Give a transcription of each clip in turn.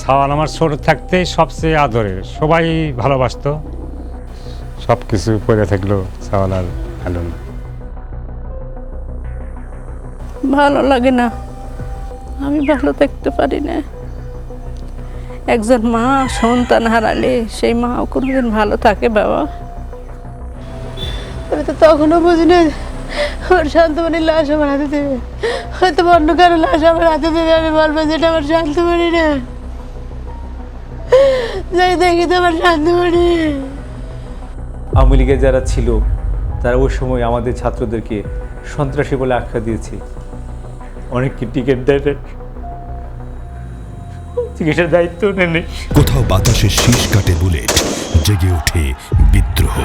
সাওয়াল আমার ছোট থাকতেই সবচেয়ে আদরের। সবাই ভালোবাসতো। সব কিছু পরে থাকল সাওয়াল আর ভালো না ভালো লাগে না। আমি ভালো থাকতে পারি না। একজন মা সন্তান হারালে সেই মাও কোনোদিন ভালো থাকে বাবা। আমি তো তখনও বুঝি না, ওর শান্তমণির লাশ আমার হাতে দেবে। হয়তো অন্য কারও লাশ আমার হাতে দেবে, আমি বলব যেটা আমার শান্তমণি না। যাই দেখি শান্তমণি আওয়ামী লীগের যারা ছিল তারা ওই সময় আমাদের ছাত্রদেরকে সন্ত্রাসী বলে আখ্যা দিয়েছে। অনেককে টিকিট দেয়। চিকিৎসার দায়িত্ব নেন কোথাও বাতাসের শীষ কাটে বুলেট জেগে ওঠে বিদ্রোহ।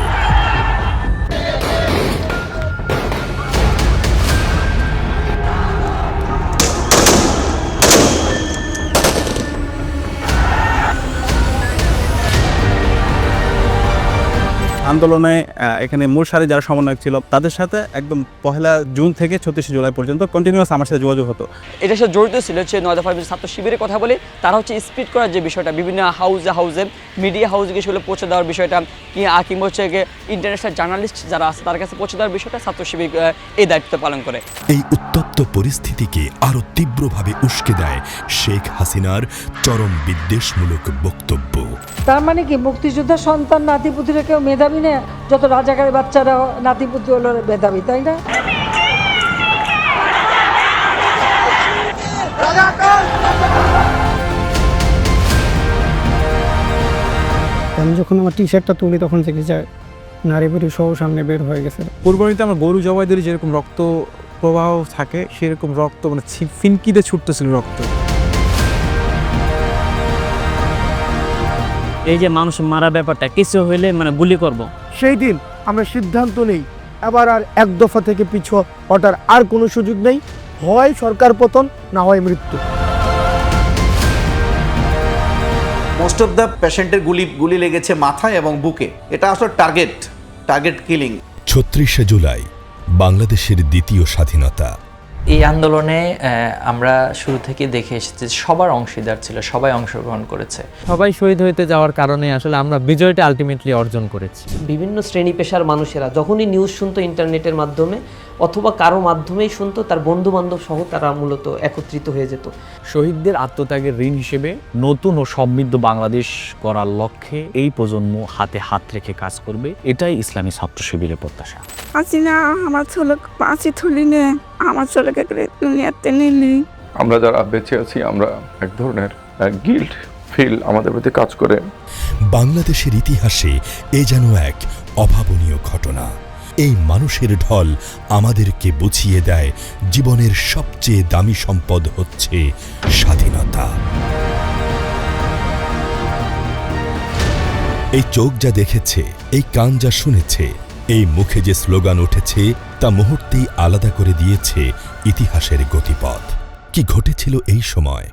আন্দোলনে এখানে মূল সারি যারা সমন্বয়ক ছিল তাদের সাথে একদম পহেলা জুন থেকে ছত্রিশে জুলাই পর্যন্ত কন্টিনিউয়াস আমার সাথে যোগাযোগ হতো। এটার সাথে জড়িত ছিল হচ্ছে নয় দফা ছাত্র শিবিরের কথা বলে তারা হচ্ছে স্পিড করার যে বিষয়টা বিভিন্ন হাউসে হাউসে মিডিয়া হাউসে সেগুলো পৌঁছে দেওয়ার বিষয়টা কি কিংবা হচ্ছে গিয়ে ইন্টারন্যাশনাল জার্নালিস্ট যারা আছে তার কাছে পৌঁছে দেওয়ার বিষয়টা ছাত্র শিবির এই দায়িত্ব পালন করে। এই উত্তপ্ত পরিস্থিতিকে আরও তীব্রভাবে উস্কে দেয় শেখ হাসিনার চরম বিদ্বেষমূলক বক্তব্য। তার মানে কি মুক্তিযোদ্ধা সন্তান নাতিপুতিরা কেউ মেধাবী না? যত রাজাকারের বাচ্চারা নাতিপুতি হলো মেধাবী তাই না? আমি যখন আমার টি শার্টটা তুলি তখন দেখি যায় নারী পুরী সহ সামনে বের হয়ে গেছে। পূর্বনীতে আমার গরু জবাই দিলে যেরকম রক্ত প্রবাহ থাকে সেরকম রক্ত মানে ফিনকিতে ছুটতেছিল রক্ত। এই যে মানুষ মারা ব্যাপারটা কিছু হইলে মানে গুলি করব। সেই দিন আমরা সিদ্ধান্ত নেই এবার আর এক দফা থেকে পিছু হটার আর কোনো সুযোগ নেই হয় সরকার পতন না হয় মৃত্যু। মোস্ট অফ দ্য পেশেন্টের গুলি গুলি লেগেছে মাথায় এবং বুকে। এটা আসলে টার্গেট টার্গেট কিলিং ছত্রিশে জুলাই বাংলাদেশের দ্বিতীয় স্বাধীনতা। এই আন্দোলনে আমরা শুরু থেকে দেখে এসেছি সবার অংশীদার ছিল সবাই অংশগ্রহণ করেছে। সবাই শহীদ হইতে যাওয়ার কারণে আসলে আমরা বিজয়টা আলটিমেটলি অর্জন করেছি। বিভিন্ন শ্রেণি পেশার মানুষেরা যখনই নিউজ শুনতো ইন্টারনেটের মাধ্যমে অথবা কারও মাধ্যমেই শুনতো তার বন্ধু বান্ধব সহ তারা মূলত একত্রিত হয়ে যেত। শহীদদের আত্মত্যাগের ঋণ হিসেবে নতুন ও সমৃদ্ধ বাংলাদেশ করার লক্ষ্যে এই প্রজন্ম হাতে হাত রেখে কাজ করবে এটাই ইসলামী ছাত্র শিবিরের প্রত্যাশা আমার ছেলে পাঁচি থুলি নে আমার ছেলেকে দুনিয়াতে নিলি আমরা যারা বেঁচে আছি আমরা এক ধরনের গিল্ট ফিল আমাদের প্রতি কাজ করে। বাংলাদেশের ইতিহাসে এ যেন এক অভাবনীয় ঘটনা। এই মানুষের ঢল আমাদেরকে বুঝিয়ে দেয় জীবনের সবচেয়ে দামি সম্পদ হচ্ছে স্বাধীনতা। এই চোখ যা দেখেছে এই কান যা শুনেছে এই মুখে যে স্লোগান উঠেছে তা মুহূর্তেই আলাদা করে দিয়েছে ইতিহাসের গতিপথ। কি ঘটেছিল এই সময়?